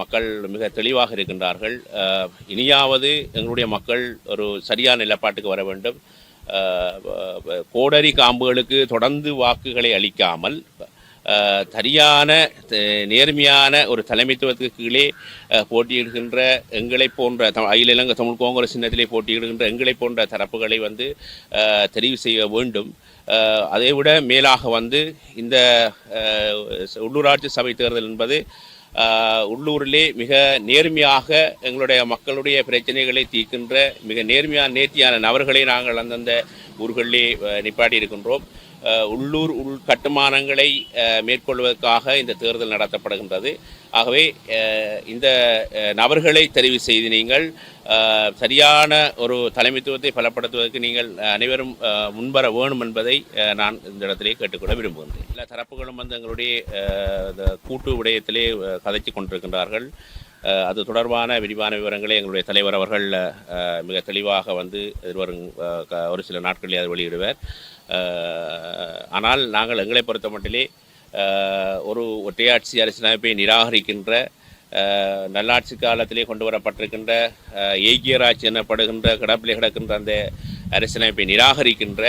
மக்கள் மிக தெளிவாக இருக்கின்றார்கள். இனியாவது எங்களுடைய மக்கள் ஒரு சரியான நிலப்பாட்டுக்கு வர வேண்டும். கோடரி காம்புகளுக்கு தொடர்ந்து வாக்குகளை அளிக்காமல் சரியான நேர்மையான ஒரு தலைமைத்துவத்துக்கு கீழே போட்டியிடுகின்ற எங்களை போன்ற அகில இலங்கை தமிழ் காங்கிரஸ் சின்னத்திலே போட்டியிடுகின்ற எங்களை போன்ற தரப்புகளை வந்து தெரிவு செய்ய வேண்டும். அதைவிட மேலாக வந்து இந்த உள்ளூராட்சி சபை தேர்தல் என்பது உள்ளூரிலே மிக நேர்மையாக எங்களுடைய மக்களுடைய பிரச்சனைகளை தீர்க்கின்ற மிக நேர்மையான நேர்த்தியான நபர்களை நாங்கள் அந்தந்த ஊர்களிலே நிப்பாட்டி இருக்கின்றோம் உள்ளூர் உள் கட்டுமானங்களை மேற்கொள்வதற்காக இந்த தேர்தல் நடத்தப்படுகின்றது. ஆகவே இந்த நபர்களை தெரிவு செய்து நீங்கள் சரியான ஒரு தலைமைத்துவத்தை பலப்படுத்துவதற்கு நீங்கள் அனைவரும் முன்வர வேணும் என்பதை நான் இந்த இடத்திலே கேட்டுக்கொள்ள விரும்புகின்றேன். எல்லா தரப்புகளும் வந்து எங்களுடைய இந்த கூட்டு விடயத்திலே அஹ், கதைத்து கொண்டிருக்கின்றார்கள். அது தொடர்பான விரிவான விவரங்களை எங்களுடைய தலைவர் அவர்கள் மிக தெளிவாக வந்து எதிர்வரும் க- ஒரு சில நாட்களில் அதை வெளியிடுவார். ஆனால் நாங்கள் எங்களை பொறுத்த மட்டிலே ஒரு ஒற்றையாட்சி அரசியலமைப்பை நிராகரிக்கின்ற நல்லாட்சி காலத்திலே கொண்டு வரப்பட்டிருக்கின்ற ஏகியராட்சி எனப்படுகின்ற கிடப்பிலே கிடக்கின்ற அந்த அரசியலமைப்பை நிராகரிக்கின்ற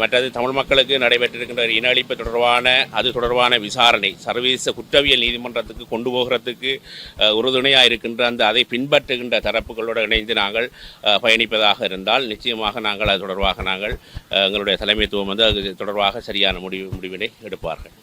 மற்றது தமிழ் மக்களுக்கு நடைபெற்றிருக்கின்ற இன அழிப்பு தொடர்பான அது தொடர்பான விசாரணை சர்வதேச குற்றவியல் நீதிமன்றத்துக்கு கொண்டு போகிறதுக்கு உறுதுணையாக இருக்கின்ற அந்த அதை பின்பற்றுகின்ற தரப்புகளோடு இணைந்து நாங்கள் பயணிப்பதாக இருந்தால் நிச்சயமாக நாங்கள் அது தொடர்பாக நாங்கள் எங்களுடைய தலைமைத்துவம் வந்து அது தொடர்பாக சரியான முடிவு முடிவினை எடுப்பார்கள்.